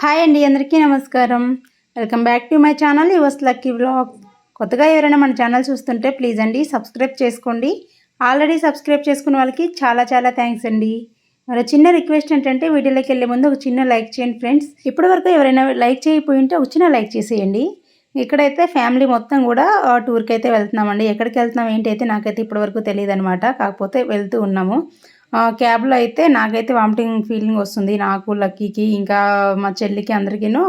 Hi అండి అందరికీ నమస్కారం. Welcome back to my channel yours lucky blog కొత్తగా ఎవరైనా మన ఛానల్ చూస్తుంటే ప్లీజ్ అండి సబ్స్క్రైబ్ చేసుకోండి. ఆల్రెడీ సబ్స్క్రైబ్ చేసుకున్న వాళ్ళకి చాలా చాలా థ్యాంక్స్ అండి. మరి చిన్న రిక్వెస్ట్ ఏంటంటే వీడియోలోకి వెళ్ళే ముందు ఒక చిన్న లైక్ చేయండి ఫ్రెండ్స్. ఇప్పటి వరకు ఎవరైనా లైక్ చేయకపోయి ఉంటే ఒక చిన్న లైక్ చేసేయండి. ఇక్కడైతే ఫ్యామిలీ మొత్తం కూడా టూర్కి అయితే వెళ్తున్నామండి. ఎక్కడికి వెళ్తున్నాం ఏంటి అయితే నాకైతే ఇప్పటివరకు తెలియదు అనమాట కాకపోతే వెళ్తూ ఉన్నాము. క్యాబ్లో అయితే నాకైతే వామిటింగ్ ఫీలింగ్ వస్తుంది. నాకు లక్కీకి ఇంకా మా చెల్లికి అందరికీను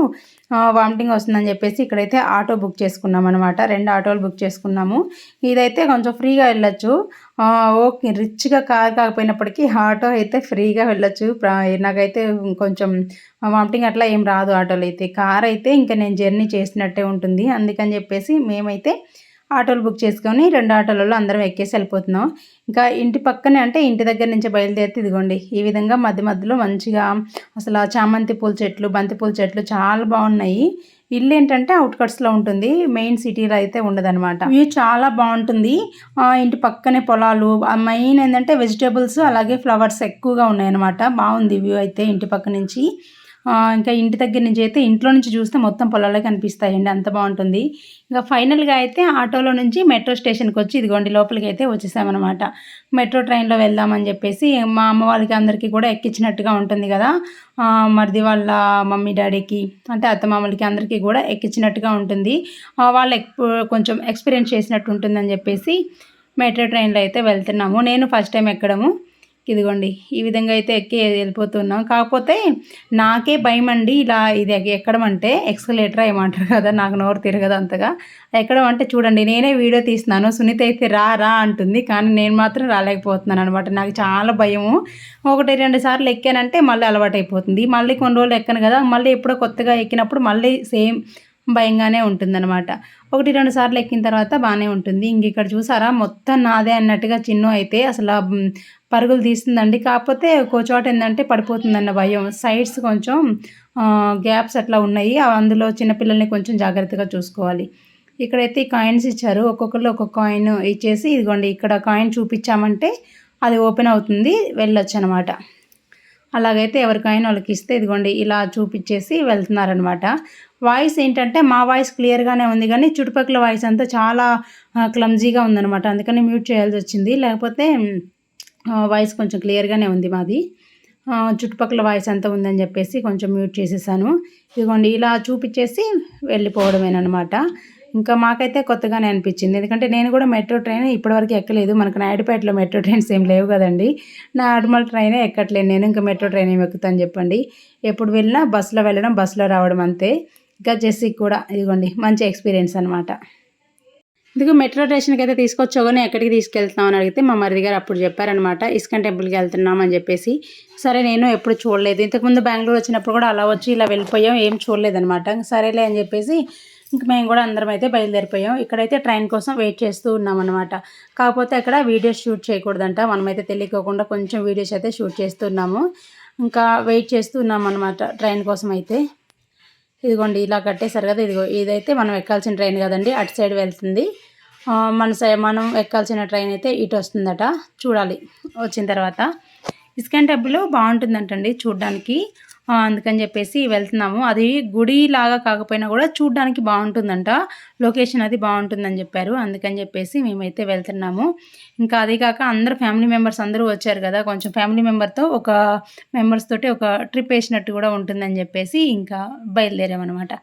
వామిటింగ్ వస్తుందని చెప్పేసి ఇక్కడైతే ఆటో బుక్ చేసుకున్నాం అనమాట రెండు ఆటోలు బుక్ చేసుకున్నాము. ఇదైతే కొంచెం ఫ్రీగా వెళ్ళొచ్చు. ఓకే రిచ్గా కార్ కాకపోయినప్పటికీ ఆటో అయితే ఫ్రీగా వెళ్ళొచ్చు. నాకైతే కొంచెం వామిటింగ్ అట్లా ఏం రాదు ఆటోలు అయితే. కార్ అయితే ఇంకా నేను జర్నీ చేసినట్టే ఉంటుంది. అందుకని చెప్పేసి మేమైతే ఆటోలు బుక్ చేసుకొని రెండు ఆటోలలో అందరం ఎక్కేసి వెళ్ళిపోతున్నాం. ఇంకా ఇంటి పక్కనే అంటే ఇంటి దగ్గర నుంచి బయలుదేరితే ఇదిగోండి ఈ విధంగా మధ్య మధ్యలో మంచిగా అసలు చామంతి పూల చెట్లు బంతి పూల చెట్లు చాలా బాగున్నాయి. ఇల్లు ఏంటంటే అవుట్కట్స్లో ఉంటుంది మెయిన్ సిటీలో అయితే ఉండదన్నమాట. వ్యూ చాలా బాగుంటుంది. ఆ, ఇంటి పక్కనే పొలాలు మెయిన్ ఏంటంటే వెజిటేబుల్స్ అలాగే ఫ్లవర్స్ ఎక్కువగా ఉన్నాయన్నమాట. బాగుంది వ్యూ అయితే ఇంటి పక్క నుంచి. ఇంకా ఇంటి దగ్గర నుంచి అయితే ఇంట్లో నుంచి చూస్తే మొత్తం పొలాలే కనిపిస్తాయండి. అంత బాగుంటుంది. ఇంకా ఫైనల్గా అయితే ఆటోలో నుంచి మెట్రో స్టేషన్కి వచ్చి ఇదిగోండి లోపలికి అయితే వచ్చేసామన్నమాట. మెట్రో ట్రైన్లో వెళ్దామని చెప్పేసి మా అమ్మ వాళ్ళకి అందరికీ కూడా ఎక్కించినట్టుగా ఉంటుంది కదా. మరిది వాళ్ళ మమ్మీ డాడీకి అంటే అత్తమామలకి అందరికీ కూడా ఎక్కించినట్టుగా ఉంటుంది. వాళ్ళు కొంచెం ఎక్స్పీరియన్స్ చేసినట్టు ఉంటుందని చెప్పేసి మెట్రో ట్రైన్లో అయితే వెళ్తున్నాము. నేను ఫస్ట్ టైం ఎక్కడము. ఇదిగోండి ఈ విధంగా అయితే ఎక్కి వెళ్ళిపోతున్నాం. కాకపోతే నాకే భయం అండి ఇలా ఇది ఎక్కడం అంటే ఎక్స్కలేటర్ ఏమంటారు కదా నాకు నోరు తిరగదు అంతగా. ఎక్కడం అంటే చూడండి నేనే వీడియో తీస్తున్నాను సునీత అయితే రా రా అంటుంది కానీ నేను మాత్రం రాలేకపోతున్నాను అనమాట. నాకు చాలా భయము. ఒకటి రెండు సార్లు ఎక్కానంటే మళ్ళీ అలవాటైపోతుంది. మళ్ళీ కొన్ని రోజులు ఎక్కను కదా మళ్ళీ ఎప్పుడో కొత్తగా ఎక్కినప్పుడు మళ్ళీ సేమ్ భయంగానే ఉంటుందన్నమాట. ఒకటి రెండు సార్లు ఎక్కిన తర్వాత బాగానే ఉంటుంది. ఇంక ఇక్కడ చూసారా మొత్తం నాదే అన్నట్టుగా చిన్ను అయితే అసలు పరుగులు తీస్తుందండి. కాకపోతే ఒక్కో చోట ఏంటంటే పడిపోతుందన్న భయం. సైడ్స్ కొంచెం గ్యాప్స్ అట్లా ఉన్నాయి. అందులో చిన్నపిల్లల్ని కొంచెం జాగ్రత్తగా చూసుకోవాలి. ఇక్కడైతే కాయిన్స్ ఇచ్చారు. ఒక్కొక్కరు ఒక్కొక్క కాయిన్ ఇచ్చేసి ఇదిగోండి ఇక్కడ కాయిన్ చూపించామంటే అది ఓపెన్ అవుతుంది వెళ్ళొచ్చు అనమాట అలాగైతే ఎవరికైనా వాళ్ళకి ఇస్తే ఇదిగోండి ఇలా చూపించేసి వెళ్తున్నారనమాట. వాయిస్ ఏంటంటే మా వాయిస్ క్లియర్గానే ఉంది కానీ చుట్టుపక్కల వాయిస్ అంతా చాలా క్లమ్జీగా ఉందన్నమాట అందుకని మ్యూట్ చేయాల్సి వచ్చింది. లేకపోతే వాయిస్ కొంచెం క్లియర్గానే ఉంది మాది. చుట్టుపక్కల వాయిస్ అంతా ఉందని చెప్పేసి కొంచెం మ్యూట్ చేసేసాను. ఇదిగోండి ఇలా చూపించేసి వెళ్ళిపోవడమేనమాట ఇంకా మాకైతే కొత్తగానే అనిపించింది. ఎందుకంటే నేను కూడా మెట్రో ట్రైన్ ఇప్పటివరకు ఎక్కలేదు. మనకు నాయుడుపేటలో మెట్రో ట్రైన్స్ ఏం లేవు కదండి. నార్మల్ ట్రైనే ఎక్కట్లేదు. నేను ఇంకా మెట్రో ట్రైన్ ఏమి ఎక్కుతాను చెప్పండి. ఎప్పుడు వెళ్ళినా బస్సులో వెళ్ళడం బస్సులో రావడం అంతే. ఇంకా జెస్సీ కూడా ఇదిగోండి మంచి ఎక్స్పీరియన్స్ అనమాట ఇందుకు మెట్రో స్టేషన్కి అయితే తీసుకొచ్చాగానే ఎక్కడికి తీసుకెళ్తున్నామని అడిగితే మా మరిది గారు అప్పుడు చెప్పారనమాట ఇస్కాన్ టెంపుల్కి వెళ్తున్నాం అని చెప్పేసి. సరే నేను ఎప్పుడు చూడలేదు. ఇంతకుముందు బెంగళూరు వచ్చినప్పుడు కూడా అలా వచ్చి ఇలా వెళ్ళిపోయాం ఏం చూడలేదనమాట సరేలే అని చెప్పేసి ఇంక మేము కూడా అందరం అయితే బయలుదేరిపోయాం. ఇక్కడైతే ట్రైన్ కోసం వెయిట్ చేస్తూ ఉన్నాం అనమాట కాకపోతే అక్కడ వీడియోస్ షూట్ చేయకూడదంట. మనమైతే తెలియకోకుండా కొంచెం వీడియోస్ అయితే షూట్ చేస్తున్నాము ఇంకా వెయిట్ చేస్తూ ఉన్నాం అనమాట ట్రైన్ కోసం అయితే. ఇదిగోండి ఇలా కట్టేశారు కదా ఇదిగో ఇదైతే మనం ఎక్కాల్సిన ట్రైన్ కదండి అటు సైడ్ వెళ్తుంది. మన సై మనం ఎక్కాల్సిన ట్రైన్ అయితే ఇటు వస్తుందట చూడాలి వచ్చిన తర్వాత. ఇస్కాన్ టెంపుల్ బాగుంటుందంటండి చూడడానికి. అందుకని చెప్పేసి వెళ్తున్నాము. అది గుడి లాగా కాకపోయినా కూడా చూడడానికి బాగుంటుందంట. లొకేషన్ అది బాగుంటుందని చెప్పారు. అందుకని చెప్పేసి మేమైతే వెళ్తున్నాము. ఇంకా అదే కాక అందరు ఫ్యామిలీ మెంబర్స్ అందరూ వచ్చారు కదా. కొంచెం ఫ్యామిలీ మెంబర్తో ఒక మెంబర్స్ తోటి ఒక ట్రిప్ వేసినట్టు కూడా ఉంటుందని చెప్పేసి ఇంకా బయలుదేరామన్నమాట.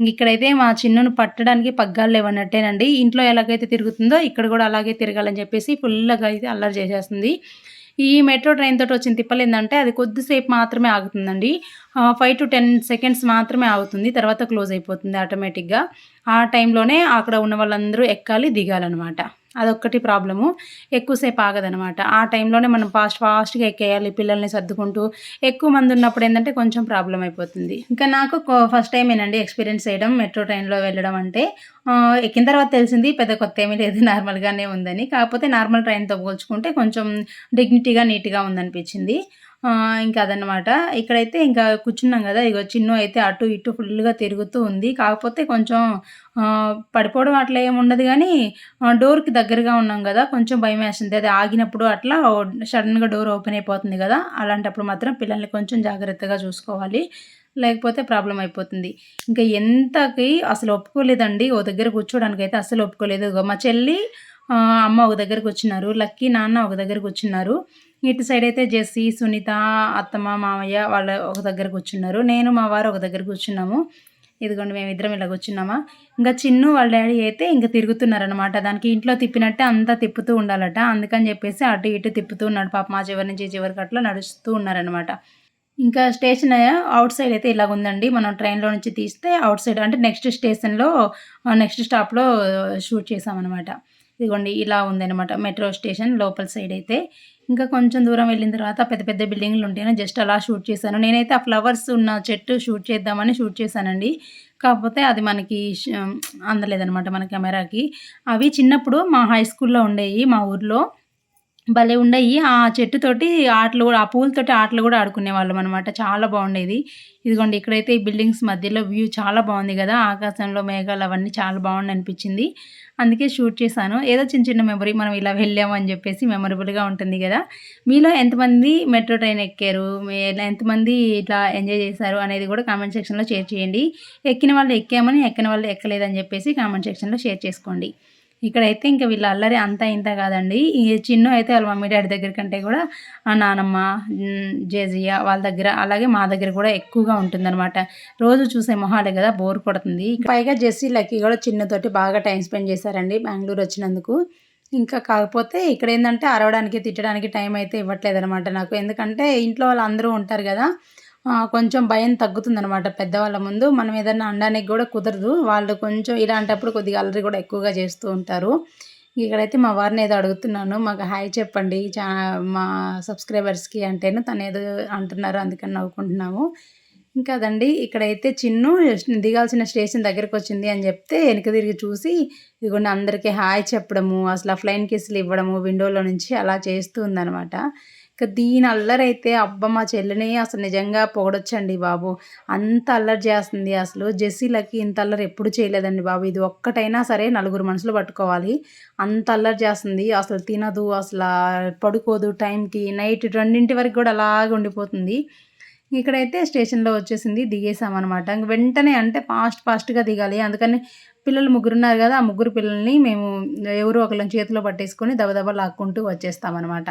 ఇంక ఇక్కడైతే మా చిన్నును పట్టడానికి పగ్గాలు లేవన్నట్టేనండి. ఇంట్లో ఎలాగైతే తిరుగుతుందో ఇక్కడ కూడా అలాగే తిరగాలని చెప్పేసి ఫుల్గా అయితే అల్లరి చేసేస్తుంది. ఈ మెట్రో ట్రైన్ తోటి వచ్చిన తిప్పలు ఏంటంటే అది కొద్దిసేపు మాత్రమే ఆగుతుందండి. ఫైవ్ టు టెన్ సెకండ్స్ మాత్రమే ఆగుతుంది. తర్వాత క్లోజ్ అయిపోతుంది ఆటోమేటిక్గా ఆ టైంలోనే అక్కడ ఉన్న వాళ్ళందరూ ఎక్కాలి దిగాలన్నమాట. అదొక్కటి ప్రాబ్లము. ఎక్కువసేపు ఆగదనమాట ఆ టైంలోనే మనం ఫాస్ట్ ఫాస్ట్గా ఎక్కేయాలి పిల్లల్ని సర్దుకుంటూ. ఎక్కువ మంది ఉన్నప్పుడు ఏంటంటే కొంచెం ప్రాబ్లం అయిపోతుంది. ఇంకా నాకు ఫస్ట్ టైం ఏనండి ఎక్స్పీరియన్స్ చేయడం మెట్రో ట్రైన్లో వెళ్ళడం అంటే ఎక్కిన తర్వాత తెలిసింది పెద్ద కొత్త ఏమీ లేదు నార్మల్గానే ఉందని. కాకపోతే నార్మల్ ట్రైన్తో పోల్చుకుంటే కొంచెం డిగ్నిటీగా నీట్గా ఉందనిపించింది. ఇంకా అదనమాట ఇక్కడైతే ఇంకా కూర్చున్నాం కదా ఇగో చిన్ను అయితే అటు ఇటు ఫుల్గా తిరుగుతూ ఉంది. కాకపోతే కొంచెం పడిపోవడం అట్లా ఏముండదు కానీ డోర్కి దగ్గరగా ఉన్నాం కదా కొంచెం భయం వేస్తుంది. అది ఆగినప్పుడు అట్లా సడన్గా డోర్ ఓపెన్ అయిపోతుంది కదా అలాంటప్పుడు మాత్రం పిల్లల్ని కొంచెం జాగ్రత్తగా చూసుకోవాలి. లేకపోతే ప్రాబ్లం అయిపోతుంది. ఇంకా ఎంతకి అసలు ఒప్పుకోలేదండి. ఓ దగ్గర కూర్చోడానికి అయితే అసలు ఒప్పుకోలేదు మా చెల్లి అమ్మ ఒక దగ్గరకు వచ్చినారు లక్కీ నాన్న ఒక దగ్గరకు వచ్చినారు. ఇటు సైడ్ అయితే జెస్సీ సునీత అత్తమ్మ మామయ్య వాళ్ళ ఒక దగ్గరకు కూర్చున్నారు నేను మా వారు ఒక దగ్గర కూర్చున్నాము ఇదిగోండి మేము ఇద్దరం ఇలా వచ్చినామా? ఇంకా చిన్ను వాళ్ళ డాడీ అయితే ఇంకా తిరుగుతున్నారనమాట దానికి ఇంట్లో తిప్పినట్టే అంతా తిప్పుతూ ఉండాలట. అందుకని చెప్పేసి అటు ఇటు తిప్పుతూ ఉన్నాడు. పాప మా చివరి నుంచి చివరికి అట్లా నడుస్తూ ఉన్నారనమాట ఇంకా స్టేషన్ అవుట్ సైడ్ అయితే ఇలాగ ఉందండి. మనం ట్రైన్లో నుంచి తీస్తే అవుట్ సైడ్ అంటే నెక్స్ట్ స్టేషన్లో నెక్స్ట్ స్టాప్లో షూట్ చేసామన్నమాట ఇదిగోండి ఇలా ఉందన్నమాట. మెట్రో స్టేషన్ లోపల సైడ్ అయితే. ఇంకా కొంచెం దూరం వెళ్ళిన తర్వాత పెద్ద పెద్ద బిల్డింగ్లు ఉంటాయని జస్ట్ అలా షూట్ చేశాను. నేనైతే ఆ ఫ్లవర్స్ ఉన్న చెట్టు షూట్ చేద్దామని షూట్ చేశానండి. కాకపోతే అది మనకి అందలేదనమాట అందలేదన్నమాట మన కెమెరాకి. అవి చిన్నప్పుడు మా హై స్కూల్లో ఉండేవి మా ఊర్లో. భలే ఉండేవి ఆ చెట్టుతోటి ఆటలు కూడా ఆ పూలతోటి ఆటలు కూడా ఆడుకునే వాళ్ళం అనమాట చాలా బాగుండేది. ఇదిగోండి ఇక్కడైతే ఈ బిల్డింగ్స్ మధ్యలో వ్యూ చాలా బాగుంది కదా. ఆకాశంలో మేఘాలు అవన్నీ చాలా బాగుండి అనిపించింది అందుకే షూట్ చేశాను. ఏదో చిన్న చిన్న మెమరీ మనం ఇలా వెళ్ళాము అని చెప్పేసి మెమరబుల్గా ఉంటుంది కదా. మీలో ఎంతమంది మెట్రో ట్రైన్ ఎక్కారు? మీ ఎంతమంది ఇట్లా ఎంజాయ్ చేశారు అనేది కూడా కామెంట్ సెక్షన్లో షేర్ చేయండి. ఎక్కిన వాళ్ళు ఎక్కామని ఎక్కిన వాళ్ళు ఎక్కలేదని చెప్పేసి కామెంట్ సెక్షన్లో షేర్ చేసుకోండి. ఇక్కడైతే ఇంకా వీళ్ళ అల్లరి అంతా ఇంత కాదండి. ఈ చిన్ను అయితే వాళ్ళ మమ్మీ డాడీ దగ్గర కంటే కూడా ఆ నానమ్మ ఉమ్, జేజియ వాళ్ళ దగ్గర అలాగే మా దగ్గర కూడా ఎక్కువగా ఉంటుందన్నమాట. రోజు చూసే మొహాలే కదా బోర్ కొడుతుంది. పైగా జెస్సీ లక్కీ కూడా చిన్నతోటి బాగా టైం స్పెండ్ చేశారండి బెంగళూరు వచ్చినందుకు. ఇంకా కాకపోతే ఇక్కడ ఏంటంటే అరవడానికి తిట్టడానికి టైం అయితే ఇవ్వట్లేదు అనమాట నాకు. ఎందుకంటే ఇంట్లో వాళ్ళు అందరూ ఉంటారు కదా కొంచెం భయం తగ్గుతుందనమాట పెద్దవాళ్ళ ముందు. మనం ఏదైనా అనడానికి కూడా కుదరదు. వాళ్ళు కొంచెం ఇలాంటప్పుడు కొద్దిగా అల్లరి కూడా ఎక్కువగా చేస్తూ ఉంటారు. ఇక్కడైతే మా వారిని ఏదో అడుగుతున్నాను. మాకు హాయ్ చెప్పండి. చా మా సబ్స్క్రైబర్స్కి అంటేను తను ఏదో అంటున్నారు అందుకని నవ్వుకుంటున్నాము. ఇంకా అదండి. ఇక్కడైతే చిన్ను దిగాల్సిన స్టేషన్ దగ్గరికి వచ్చింది అని చెప్తే వెనక తిరిగి చూసి ఇదిగోండి అందరికీ హాయ్ చెప్పడము అసలు ఆ ఫ్లైన్ కిస్లు ఇవ్వడము విండోలో నుంచి అలా చేస్తూ ఉందనమాట ఇక దీని అల్లరైతే అబ్బా మా చెల్లిని అసలు నిజంగా పొగడొచ్చండి బాబు. అంత అల్లరి చేస్తుంది అసలు. జెస్సీలకి ఇంత అల్లరి ఎప్పుడు చేయలేదండి బాబు. ఇది ఒక్కటైనా సరే నలుగురు మనుషులు పట్టుకోవాలి. అంత అల్లరి చేస్తుంది. అసలు తినదు అసలు పడుకోదు టైంకి నైట్ రెండింటి వరకు కూడా అలాగే ఉండిపోతుంది. ఇక్కడైతే స్టేషన్లో వచ్చేసింది దిగేసామన్నమాట ఇంక వెంటనే అంటే ఫాస్ట్ ఫాస్ట్గా దిగాలి. అందుకని పిల్లలు ముగ్గురు ఉన్నారు కదా ఆ ముగ్గురు పిల్లల్ని మేము ఎవరో ఒకళ్ళని చేతిలో పట్టేసుకొని దబదబ లాక్కుంటూ వచ్చేస్తామన్నమాట.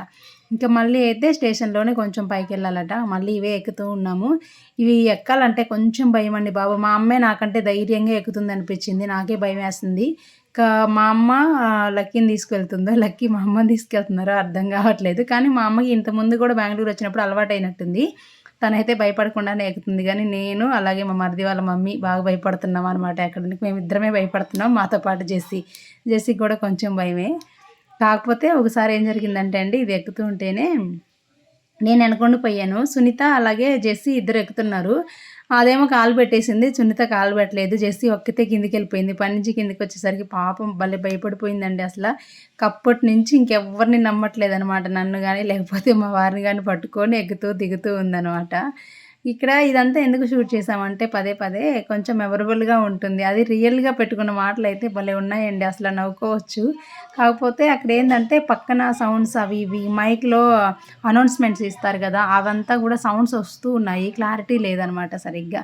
ఇంకా మళ్ళీ అయితే స్టేషన్లోనే కొంచెం పైకి వెళ్ళాలట. మళ్ళీ ఇవే ఎక్కుతూ ఉన్నాము. ఇవి ఎక్కాలంటే కొంచెం భయం అండి బాబు. మా అమ్మే నాకంటే ధైర్యంగా ఎక్కుతుంది అనిపించింది. నాకే భయం వేస్తుంది. ఇంకా మా అమ్మ లక్కీని తీసుకెళ్తుందో? లక్కీ మా అమ్మ తీసుకెళ్తున్నారో అర్థం కావట్లేదు. కానీ మా అమ్మకి ఇంతకుముందు కూడా బెంగళూరు వచ్చినప్పుడు అలవాటు అయినట్టుంది తనైతే భయపడకుండానే ఎక్కుతుంది. కానీ నేను అలాగే మా మరిది వాళ్ళ మమ్మీ బాగా భయపడుతున్నాం అనమాట ఎక్కడానికి మేము ఇద్దరమే భయపడుతున్నాం. మాతో పాటు జెస్సీ జెస్సీకి కూడా కొంచెం భయమే. కాకపోతే ఒకసారి ఏం జరిగిందంటే అండి ఇది ఎక్కుతూ ఉంటేనే నేను వెనకుండా పోయాను. సునీత అలాగే జెస్సీ ఇద్దరు ఎక్కుతున్నారు. అదేమో కాలు పెట్టేసింది. సునీత కాలు పెట్టలేదు. జెస్సీ ఒక్కతే కిందికి వెళ్ళిపోయింది పని నుంచి కిందికి వచ్చేసరికి పాపం భలే భయపడిపోయిందండి అసలు. కప్పటి నుంచి ఇంకెవ్వరిని నమ్మట్లేదు అనమాట నన్ను కానీ లేకపోతే మా వారిని కానీ పట్టుకొని ఎక్కుతూ దిగుతూ ఉందనమాట. ఇక్కడ ఇదంతా ఎందుకు షూట్ చేసామంటే పదే పదే కొంచెం మెమరబుల్గా ఉంటుంది. అది రియల్గా పెట్టుకున్న మాటలు అయితే భలే ఉన్నాయండి. అసలు నవ్వుకోవచ్చు. కాకపోతే అక్కడ ఏంటంటే పక్కన సౌండ్స్ అవి ఇవి మైక్లో అనౌన్స్మెంట్స్ ఇస్తారు కదా అవంతా కూడా సౌండ్స్ వస్తూ ఉన్నాయి. క్లారిటీ లేదనమాట సరిగ్గా.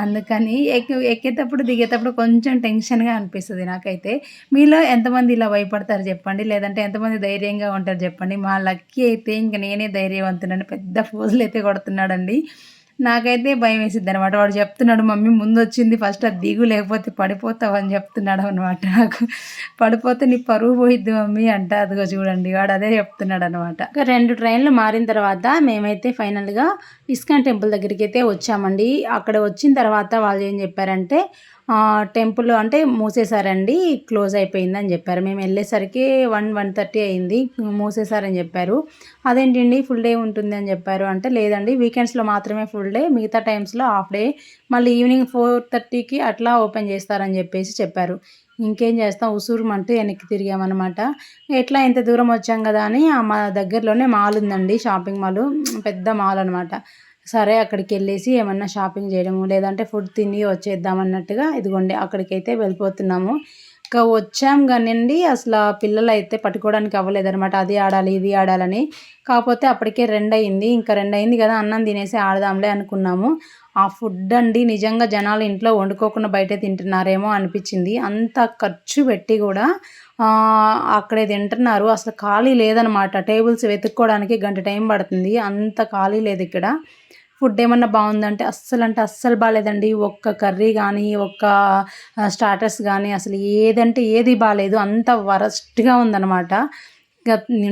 అందుకని ఎక్కి ఎక్కేటప్పుడు దిగేటప్పుడు కొంచెం టెన్షన్గా అనిపిస్తుంది నాకైతే. మీలో ఎంతమంది ఇలా భయపడతారు చెప్పండి. లేదంటే ఎంతమంది ధైర్యంగా ఉంటారు చెప్పండి. మా లక్కీ అయితే ఇంక నేనే ధైర్యవంతునని పెద్ద ఫోజులు అయితే కొడుతున్నాడండి. నాకైతే భయం వేసిద్ది అనమాట వాడు చెప్తున్నాడు మమ్మీ ముందు వచ్చింది ఫస్ట్ అది దిగు లేకపోతే పడిపోతావు అని చెప్తున్నాడు అనమాట నాకు. పడిపోతే నీ పరువు పోయిద్ది మమ్మీ అంట. అదిగో చూడండి వాడు అదే చెప్తున్నాడు అనమాట రెండు ట్రైన్లు మారిన తర్వాత మేమైతే ఫైనల్గా ఇస్కాన్ టెంపుల్ దగ్గరికి అయితే వచ్చామండి. అక్కడ వచ్చిన తర్వాత వాళ్ళు ఏం చెప్పారంటే టెంపుల్ అంటే మూసేశారండి క్లోజ్ అయిపోయిందని చెప్పారు. మేము వెళ్ళేసరికి వన్ వన్ థర్టీ అయింది మూసేశారని చెప్పారు. అదేంటండి ఫుల్ డే ఉంటుంది అని చెప్పారు. అంటే లేదండి వీకెండ్స్లో మాత్రమే ఫుల్ డే మిగతా టైమ్స్లో హాఫ్ డే. మళ్ళీ ఈవినింగ్ ఫోర్ థర్టీకి అట్లా ఓపెన్ చేస్తారని చెప్పేసి చెప్పారు. ఇంకేం చేస్తాం ఉసూరుమంటూ వెనక్కి తిరిగామన్నమాట. ఎట్లా ఇంత దూరం వచ్చాం కదా అని మా దగ్గరలోనే మాల్ ఉందండి షాపింగ్ మాల్ పెద్ద మాల్ అనమాట సరే అక్కడికి వెళ్ళేసి ఏమన్నా షాపింగ్ చేయడము లేదంటే ఫుడ్ తిని వచ్చేద్దాం అన్నట్టుగా ఇదిగోండి అక్కడికైతే వెళ్ళిపోతున్నాము. ఇంకా వచ్చాం కానివ్వండి అసలు ఆ పిల్లలు అయితే పట్టుకోవడానికి అవ్వలేదన్నమాట. అది ఆడాలి ఇది ఆడాలని. కాకపోతే అప్పటికే రెండు అయింది ఇంకా రెండు అయింది కదా అన్నం తినేసి ఆడదాంలే అనుకున్నాము. ఆ ఫుడ్ అండి నిజంగా జనాలు ఇంట్లో వండుకోకుండా బయట తింటున్నారేమో అనిపించింది. అంత ఖర్చు పెట్టి కూడా అక్కడే తింటున్నారు. అసలు ఖాళీ లేదనమాట టేబుల్స్ వెతుక్కోవడానికి గంట టైం పడుతుంది. అంత ఖాళీ లేదు ఇక్కడ. ఫుడ్ ఏమన్నా బాగుందంటే అస్సలు అంటే అస్సలు బాగాలేదండి ఒక్క కర్రీ కానీ ఒక్క స్టార్టర్స్ కానీ అసలు ఏదంటే ఏది బాగాలేదు అంత వరస్ట్గా ఉందన్నమాట.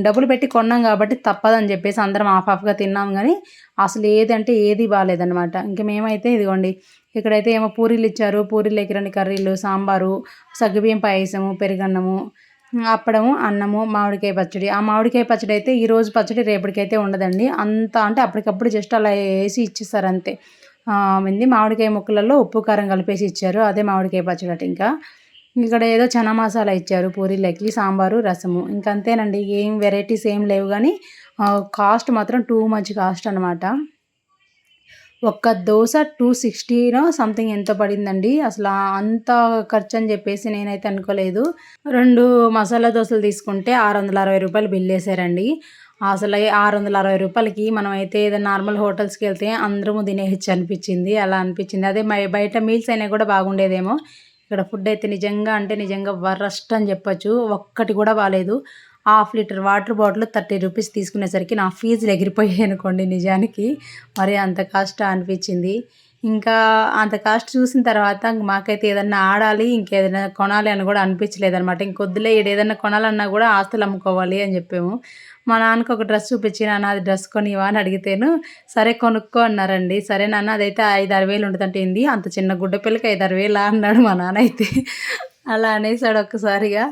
డబ్బులు పెట్టి కొన్నాం కాబట్టి తప్పదని చెప్పేసి అందరం ఆఫ్ ఆఫ్గా తిన్నాం కానీ అసలు ఏదంటే ఏది బాగాలేదనమాట ఇంక మేమైతే ఇదిగోండి ఇక్కడైతే ఏమో పూరీలు ఇచ్చారు. పూరీలు రెండు కర్రీలు సాంబారు సగ్గుబియ్యం పాయసము పెరుగన్నము అప్పడము అన్నము మామిడికాయ పచ్చడి. ఆ మామిడికాయ పచ్చడి అయితే ఈరోజు పచ్చడి రేపటికైతే ఉండదండి. అంత అంటే అప్పటికప్పుడు జస్ట్ అలా వేసి ఇచ్చేస్తారు అంతే. మంది మామిడికాయ ముక్కలలో ఉప్పు కారం కలిపేసి ఇచ్చారు. అదే మామిడికాయ పచ్చడి అట ఇంకా. ఇక్కడ ఏదో చనా మసాలా ఇచ్చారు. పూరీలకి సాంబారు రసము. ఇంకంతేనండి. ఏం వెరైటీస్ ఏం లేవు కానీ కాస్ట్ మాత్రం టూ మచ్ కాస్ట్ అనమాట ఒక్క దోశ టూ సిక్స్టీనో సంథింగ్ ఎంత పడిందండి? అసలు అంత ఖర్చు అని చెప్పేసి నేనైతే అనుకోలేదు. రెండు మసాలా దోశలు తీసుకుంటే ఆరు వందల అరవై రూపాయలు బిల్ వేసారండి అసలు ఆరు వందల అరవై రూపాయలకి మనం అయితే ఏదైనా నార్మల్ హోటల్స్కి వెళ్తే అందరము తినేయచ్చు అనిపించింది అలా అనిపించింది. అదే బయట మీల్స్ అయినా కూడా బాగుండేదేమో. ఇక్కడ ఫుడ్ అయితే నిజంగా అంటే నిజంగా వరస్ట్ అని చెప్పొచ్చు. ఒక్కటి కూడా బాగాలేదు half litre water bottle thirty rupees తీసుకునేసరికి నా ఫీజులు ఎగిరిపోయాయి అనుకోండి నిజానికి. మరి అంత కాస్ట్ అనిపించింది. ఇంకా అంత కాస్ట్ చూసిన తర్వాత మాకైతే ఏదన్నా ఆడాలి ఇంకేదైనా కొనాలి అని కూడా అనిపించలేదు అనమాట ఇంకొద్దులే ఏదైనా కొనాలన్నా కూడా ఆస్తులు అమ్ముకోవాలి అని చెప్పాము. మా నాన్నకు ఒక డ్రెస్ చూపించి నాన్న అది డ్రెస్ కొనివా అని అడిగితేను సరే కొనుక్కో అన్నారండి. సరే నాన్న అదైతే ఐదు ఆరు వేలు ఉంటుందంటే ఏంది అంత చిన్న గుడ్డ పిల్లకి ఐదు ఆరు వేలు అన్నాడు మా నాన్న అయితే. అలా అనేసాడు ఒక్కసారిగా.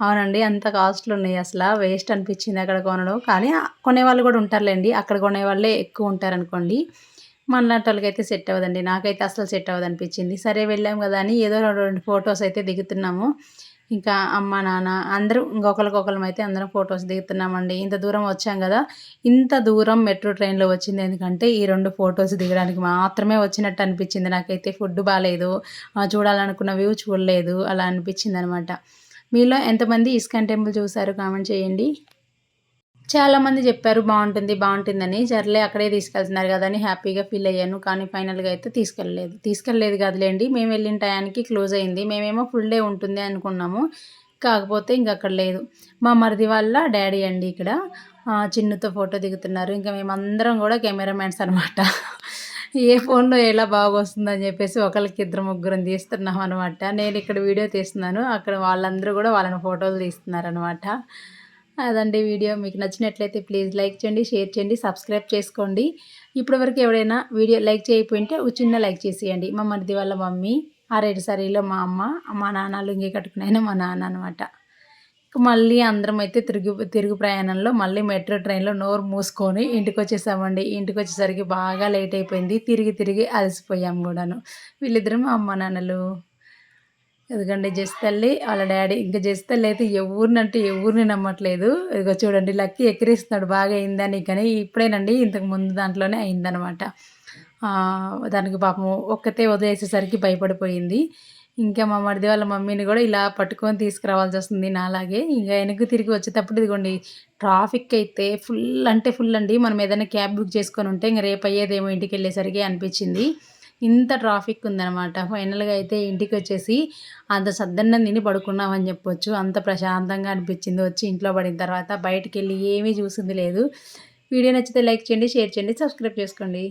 అవునండి అంత కాస్ట్లు ఉన్నాయి అసలు. వేస్ట్ అనిపించింది అక్కడ కొనడం. కానీ కొనేవాళ్ళు కూడా ఉంటారులేండి. అక్కడ కొనేవాళ్ళే ఎక్కువ ఉంటారనుకోండి. అనుకోండి అయితే సెట్ అవ్వదండి. నాకైతే అసలు సెట్ అవ్వదు అనిపించింది సరే వెళ్ళాం కదా అని ఏదో రెండు ఫొటోస్ అయితే దిగుతున్నాము. ఇంకా అమ్మ నాన్న అందరూ ఇంకొకరికొకరం అయితే అందరం ఫొటోస్ దిగుతున్నామండి. ఇంత దూరం వచ్చాం కదా ఇంత దూరం మెట్రో ట్రైన్లో వచ్చింది. ఎందుకంటే ఈ రెండు ఫొటోస్ దిగడానికి మాత్రమే వచ్చినట్టు అనిపించింది. నాకైతే ఫుడ్ బాగాలేదు చూడాలనుకున్న వ్యూ చూడలేదు అలా అనిపించింది అనమాట మీలో ఎంతమంది ఇస్కాన్ టెంపుల్ చూసారు? కామెంట్ చేయండి. చాలామంది చెప్పారు బాగుంటుంది బాగుంటుందని. సర్లే అక్కడే తీసుకెళ్తున్నారు కదా అని హ్యాపీగా ఫీల్ అయ్యాను. కానీ ఫైనల్గా అయితే తీసుకెళ్ళలేదు తీసుకెళ్ళలేదు కదలేండి. మేము వెళ్ళిన టయానికి క్లోజ్ అయింది. మేమేమో ఫుల్ డే ఉంటుంది అనుకున్నాము. కాకపోతే ఇంక అక్కడ లేదు. మా మరిది వాళ్ళ డాడీ అండి ఇక్కడ. చిన్నుతో ఫోటో దిగుతున్నారు. ఇంకా మేమందరం కూడా కెమెరామ్యాన్స్ అనమాట ఏ ఫోన్లో ఎలా బాగా వస్తుందని చెప్పేసి ఒకరికి ఇద్దరు ముగ్గురం తీస్తున్నాం అనమాట నేను ఇక్కడ వీడియో తీస్తున్నాను. అక్కడ వాళ్ళందరూ కూడా వాళ్ళని ఫోటోలు తీస్తున్నారు అనమాట అదండి వీడియో. మీకు నచ్చినట్లయితే ప్లీజ్ లైక్ చేయండి షేర్ చేయండి సబ్స్క్రైబ్ చేసుకోండి. ఇప్పటివరకు ఎవరైనా వీడియో లైక్ చేయకపోయింటే చిన్న లైక్ చేసేయండి. మా మరిది వాళ్ళ మమ్మీ ఆ రెడ్ సారీలో మా అమ్మ మా నాన్న లుంగి కట్టుకున్నాయని మా నాన్న అనమాట మళ్ళీ అందరం అయితే తిరుగు తిరుగు ప్రయాణంలో మళ్ళీ మెట్రో ట్రైన్లో నోరు మూసుకొని ఇంటికి వచ్చేసామండి ఇంటికి వచ్చేసరికి బాగా లేట్ అయిపోయింది. తిరిగి తిరిగి అలసిపోయాము కూడాను. వీళ్ళిద్దరూ మా అమ్మ నాన్నలు. ఎందుకంటే జస్ట్ తల్లి వాళ్ళ డాడీ. ఇంకా జస్ట్ తల్లి అయితే ఎవరినంటే ఎవరిని నమ్మట్లేదు. ఇదిగో చూడండి లక్కీ ఎక్కిరిస్తున్నాడు బాగా అయిందని కానీ ఇప్పుడేనండి ఇంతకు ముందు దాంట్లోనే అయిందనమాట దానికి పాపం ఒక్కతే వదిలేసేసరికి భయపడిపోయింది. ఇంకా మా మరిది వాళ్ళ మమ్మీని కూడా ఇలా పట్టుకొని తీసుకురావాల్సి వస్తుంది నాలాగే. ఇంకా వెనక్కి తిరిగి వచ్చేటప్పుడు ఇదిగోండి ట్రాఫిక్ అయితే ఫుల్ అంటే ఫుల్ అండి. మనం ఏదైనా క్యాబ్ బుక్ చేసుకొని ఉంటే ఇంకా రేపు అయ్యేదేమో ఇంటికి వెళ్ళేసరికి అనిపించింది. ఇంత ట్రాఫిక్ ఉందనమాట ఫైనల్గా అయితే ఇంటికి వచ్చేసి అంత సద్దన్నం తిని పడుకున్నామని చెప్పొచ్చు. అంత ప్రశాంతంగా అనిపించింది వచ్చి ఇంట్లో పడిన తర్వాత బయటికి వెళ్ళి ఏమీ చూసింది లేదు. వీడియో నచ్చితే లైక్ చేయండి షేర్ చేయండి సబ్స్క్రైబ్ చేసుకోండి.